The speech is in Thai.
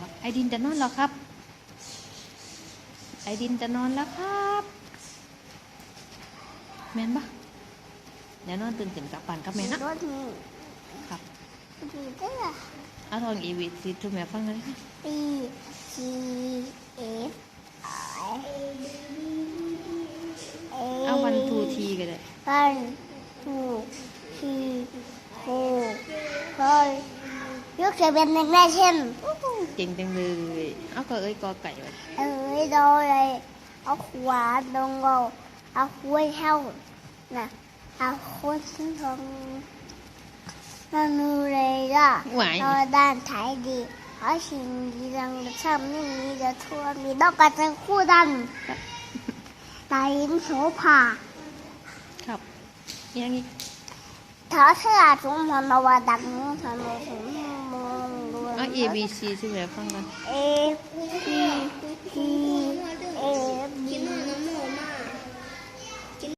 บอกไอดินจะนอนแล้วครับ ไอดินจะนอนแล้วครับ แม่นปะเดี๋ยวนอนตื่นตื่นกลับบ้านกับแม่นะรถมีครับมีเด้อเอาทองอีวีซีทูแม่ฟังกันเลย B G F I A เอาวันทูทีก็ได้ one two three four five ย ยกเสียเป็นหนึ่งได้เช่นจริงจังเลย เอาก็เอ้ยกอไก่เอ้ยโดนยเอาขวานลงเอาเอาห้วยเท้าน่ะเอาคนที่ทองมันนูเลยล่ะเราด้านท้ายดีเอาสิ่งดีดังทำนี่มีจะทั่วมีดอกกระจังคู่ดันตายินโสภาครับยังอีกเธาเชื่อสงมนวดังสมุสง E、B、C 就不要放了。